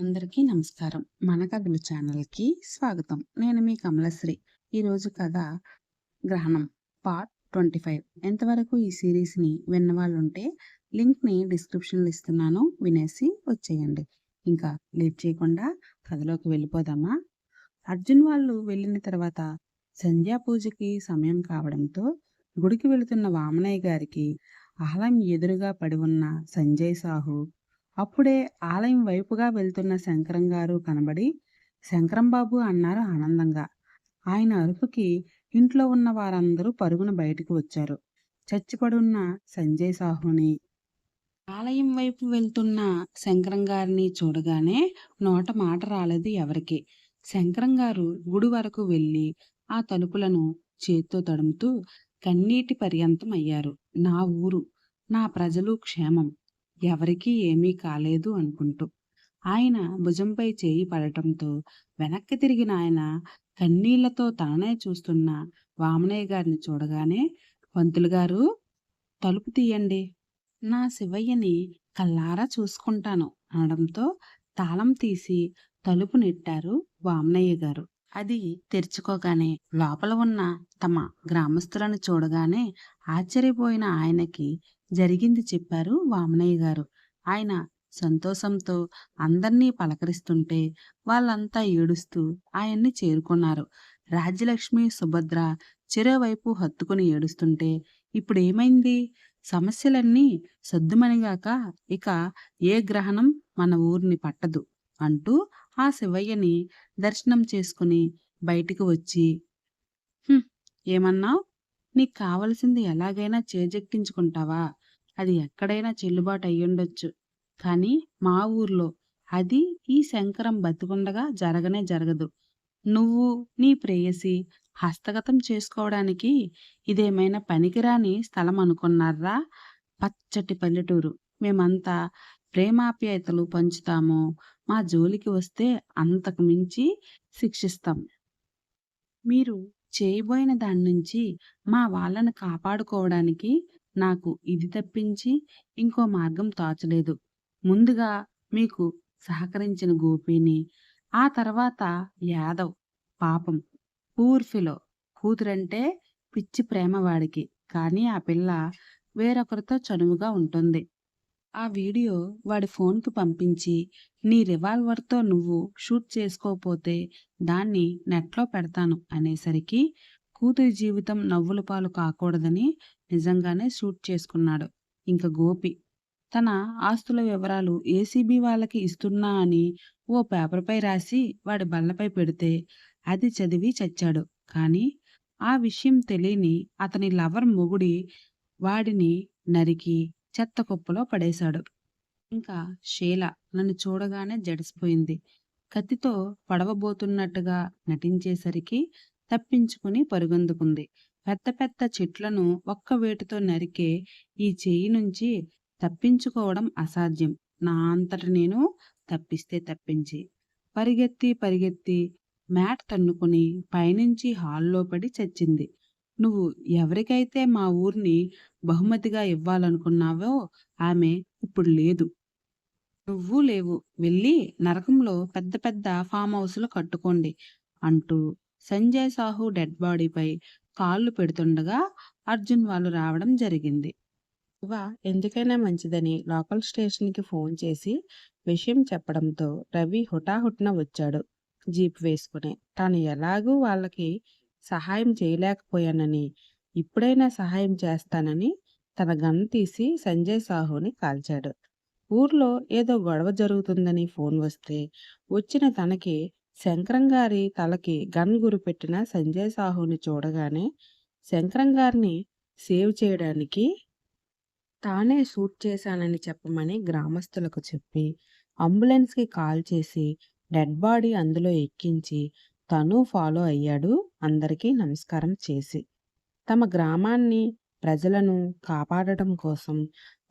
అందరికీ నమస్కారం. మన కథలు ఛానల్కి స్వాగతం. నేను మీ కమలశ్రీ. ఈరోజు కథ గ్రహణం పార్ట్ ట్వంటీ ఫైవ్. ఎంతవరకు ఈ సిరీస్ని విన్న ఉంటే లింక్ని డిస్క్రిప్షన్లో ఇస్తున్నాను. వినేసి వచ్చేయండి. ఇంకా లేట్ చేయకుండా కథలోకి వెళ్ళిపోదామా? అర్జున్ వాళ్ళు వెళ్ళిన తర్వాత సంధ్యా పూజకి సమయం కావడంతో గుడికి వెళుతున్న వామనయ్య గారికి అహలం ఎదురుగా పడి ఉన్న సంజయ్ సాహు అప్పుడే ఆలయం వైపుగా వెళ్తున్న శంకరం గారు కనబడి శంకరం బాబు అన్నారు ఆనందంగా. ఆయన అరుపుకి ఇంట్లో ఉన్న వారందరూ పరుగున బయటకు వచ్చారు. చచ్చిపడున్న సంజయ్ సాహుని ఆలయం వైపు వెళ్తున్న శంకరం గారిని చూడగానే నోట మాట రాలేదు ఎవరికి. శంకరం గారు గుడి వరకు వెళ్ళి ఆ తలుపులను చేత్తో తడుముతూ కన్నీటి పర్యంతం అయ్యారు నా ఊరు నా ప్రజలు క్షేమం. ఎవరికీ ఏమీ కాలేదు అనుకుంటూ ఆయన భుజంపై చేయి పడటంతో వెనక్కి తిరిగిన ఆయన కన్నీళ్ళతో తననే చూస్తున్న వామనయ్య గారిని చూడగానే పంతులు గారు తలుపు తీయండి. నా శివయ్యని కల్లారా చూసుకుంటాను అనడంతో తాళం తీసి తలుపు నెట్టారు వామనయ్య గారు. అది తెరుచుకోగానే లోపల ఉన్న తమ గ్రామస్తులను చూడగానే ఆశ్చర్యపోయిన ఆయనకి జరిగింది చెప్పారు వామనయ్య గారు. ఆయన సంతోషంతో అందర్నీ పలకరిస్తుంటే వాళ్ళంతా ఏడుస్తూ ఆయన్ని చేరుకున్నారు. రాజ్యలక్ష్మి సుభద్ర చెరోవైపు హత్తుకుని ఏడుస్తుంటే ఇప్పుడేమైంది? సమస్యలన్నీ సద్దుమనిగాక ఇక ఏ గ్రహణం మన ఊరిని పట్టదు. అంటూ ఆ శివయ్యని దర్శనం చేసుకుని బయటికి వచ్చి ఏమన్నావు? నీకు కావలసింది ఎలాగైనా చేజెక్కించుకుంటావా? అది ఎక్కడైనా చెల్లుబాటు అయ్యుండొచ్చు. కానీ మా ఊర్లో అది ఈ శంకరం బతికుండగా జరగనే జరగదు. నువ్వు నీ ప్రేయసి హస్తగతం చేసుకోవడానికి ఇదేమైనా పనికిరాని స్థలం అనుకున్నారా? పచ్చటి పల్లెటూరు. మేమంతా ప్రేమాప్యాయతలు పంచుతాము. మా జోలికి వస్తే అంతకు మించి శిక్షిస్తాం. మీరు చేయబోయిన దాని నుంచి మా వాళ్ళను కాపాడుకోవడానికి నాకు ఇది తప్పించి ఇంకో మార్గం తోచలేదు ముందుగా మీకు సహకరించిన గోపిని ఆ తర్వాత యాదవ్ పాపం. పూర్ఫిలో కూతురంటే పిచ్చి ప్రేమవాడికి కానీ ఆ పిల్ల వేరొకరితో చనువుగా ఉంటుంది. ఆ వీడియో వాడి ఫోన్కి పంపించి నీ రివాల్వర్తో నువ్వు షూట్ చేసుకోపోతే దాన్ని నెట్లో పెడతాను అనేసరికి కూతురి జీవితం నవ్వుల పాలు కాకూడదని నిజంగానే షూట్ చేసుకున్నాడు ఇంక గోపి. తన ఆస్తుల వివరాలు ఏసీబీ వాళ్ళకి ఇస్తున్నా అని ఓ పేపర్పై రాసి వాడి బల్లపై పెడితే అది చదివి చచ్చాడు. కానీ ఆ విషయం తెలియని అతని లవర్ మొగుడి వాడిని నరికి చెత్త కుప్పలో పడేశాడు. ఇంకా షీల నన్ను చూడగానే జడిసిపోయింది. కత్తితో పడవబోతున్నట్టుగా నటించేసరికి తప్పించుకుని పరుగందుకుంది. పెద్ద పెద్ద చెట్లను ఒక్క వేటుతో నరికే ఈ చెయ్యి నుంచి తప్పించుకోవడం అసాధ్యం. నా అంతట నేను తప్పిస్తే తప్పించి. పరిగెత్తి పరిగెత్తి మ్యాట్ తన్నుకుని పైనుంచి హాల్లో పడి చచ్చింది. నువ్వు ఎవరికైతే మా ఊరిని బహుమతిగా ఇవ్వాలనుకున్నావో ఆమె ఇప్పుడు లేదు. నువ్వు లేవు. వెళ్ళి నరకంలో పెద్ద పెద్ద ఫామ్ హౌస్లు కట్టుకోండి అంటూ సంజయ్ సాహు డెడ్ బాడీపై కాళ్ళు పెడుతుండగా అర్జున్ వాళ్ళు రావడం జరిగింది. శివ ఎందుకైనా మంచిదని లోకల్ స్టేషన్కి ఫోన్ చేసి విషయం చెప్పడంతో రవి హుటాహుట్న వచ్చాడు జీప్ వేసుకుని. తాను ఎలాగూ వాళ్ళకి సహాయం చేయలేకపోయానని ఇప్పుడైనా సహాయం చేస్తానని తన గన్ తీసి సంజయ్ సాహుని కాల్చాడు. ఊర్లో ఏదో గొడవ జరుగుతుందని ఫోన్ వస్తే వచ్చిన తనకి శంకరం గారి తలకి గన్ గురిపెట్టిన సంజయ్ సాహుని చూడగానే శంకరం గారిని సేవ్ చేయడానికి తానే షూట్ చేశానని చెప్పమని గ్రామస్తులకు చెప్పి అంబులెన్స్కి కాల్ చేసి డెడ్ బాడీ అందులో ఎక్కించి తను ఫాలో అయ్యాడు. అందరికీ నమస్కారం చేసి. తమ గ్రామాన్ని ప్రజలను కాపాడటం కోసం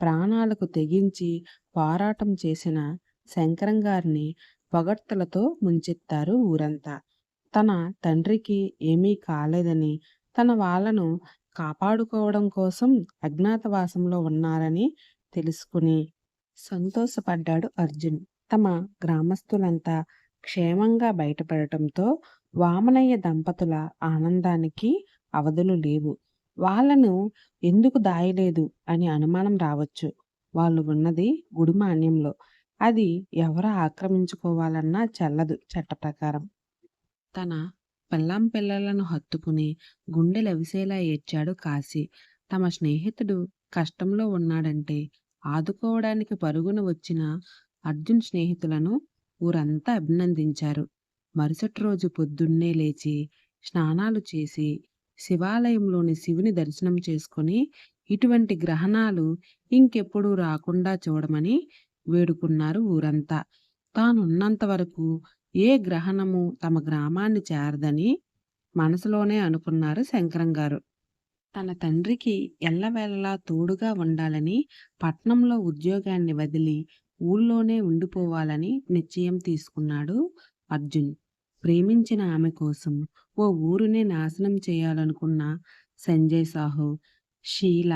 ప్రాణాలకు తెగించి పోరాటం చేసిన శంకరం గారిని పొగడ్తలతో ముంచెత్తారు ఊరంతా. తన తండ్రికి ఏమీ కాలేదని తన వాళ్ళను కాపాడుకోవడం కోసం అజ్ఞాతవాసంలో ఉన్నారని తెలుసుకుని సంతోషపడ్డాడు అర్జున్. తమ గ్రామస్తులంతా క్షేమంగా బయటపడటంతో వామనయ్య దంపతుల ఆనందానికి అవధులు లేవు. వాళ్ళను ఎందుకు దాయలేదు అని అనుమానం రావచ్చు. వాళ్ళు ఉన్నది గుడిమాన్యంలో. అది ఎవరు ఆక్రమించుకోవాలన్నా చెల్లదు చట్ట ప్రకారం. తన పెళ్ళాం పిల్లలను హత్తుకుని గుండె లవిసేలా ఏడ్చాడు కాశీ. తమ స్నేహితుడు కష్టంలో ఉన్నాడంటే ఆదుకోవడానికి పరుగున వచ్చిన అర్జున్ స్నేహితులను ఊరంతా అభినందించారు. మరుసటి రోజు పొద్దున్నే లేచి స్నానాలు చేసి శివాలయంలోని శివుని దర్శనం చేసుకొని ఇటువంటి గ్రహణాలు ఇంకెప్పుడు రాకుండా చూడమని వేడుకున్నారు ఊరంతా. తానున్నంత వరకు ఏ గ్రహణము తమ గ్రామాన్ని చేరదని మనసులోనే అనుకున్నారు శంకరం గారు. తన తండ్రికి ఎల్లవేళలా తోడుగా ఉండాలని పట్నంలో ఉద్యోగాన్ని వదిలి ఊళ్ళోనే ఉండిపోవాలని నిశ్చయం తీసుకున్నాడు అర్జున్. ప్రేమించిన ఆమె కోసం ఓ ఊరునే నాశనం చేయాలనుకున్న సంజయ్ సాహు షీల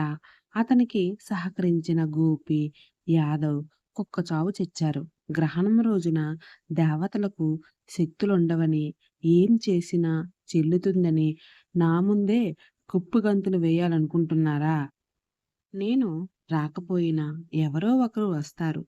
అతనికి సహకరించిన గోపి యాదవ్ కుక్కచావు చెచ్చారు. గ్రహణం రోజున దేవతలకు శక్తులుండవని ఏం చేసినా చెల్లుతుందని నా ముందే కుప్పుగంతులు వేయాలనుకుంటున్నారా? నేను రాకపోయినా ఎవరో ఒకరు వస్తారు.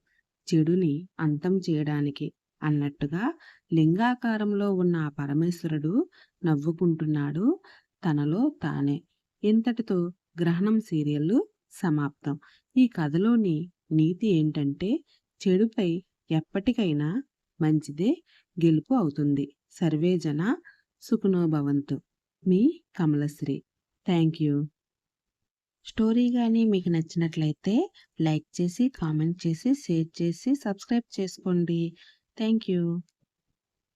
చెడుని అంతం చేయడానికి అన్నట్టుగా లింగాకారంలో ఉన్న ఆ పరమేశ్వరుడు నవ్వుకుంటున్నాడు. తనలో తానే. ఇంతటితో గ్రహణం సీరియల్ సమాప్తం. ఈ కథలోని నీతి ఏంటంటే చెడుపై ఎప్పటికైనా మంచిదే గెలుపు అవుతుంది. సర్వేజన సుఖనోభవంతు మీ కమలశ్రీ. Thank you. స్టోరీ కానీ మీకు నచ్చినట్లయితే లైక్ చేసి కామెంట్ చేసి షేర్ చేసి సబ్స్క్రైబ్ చేసుకోండి. Thank you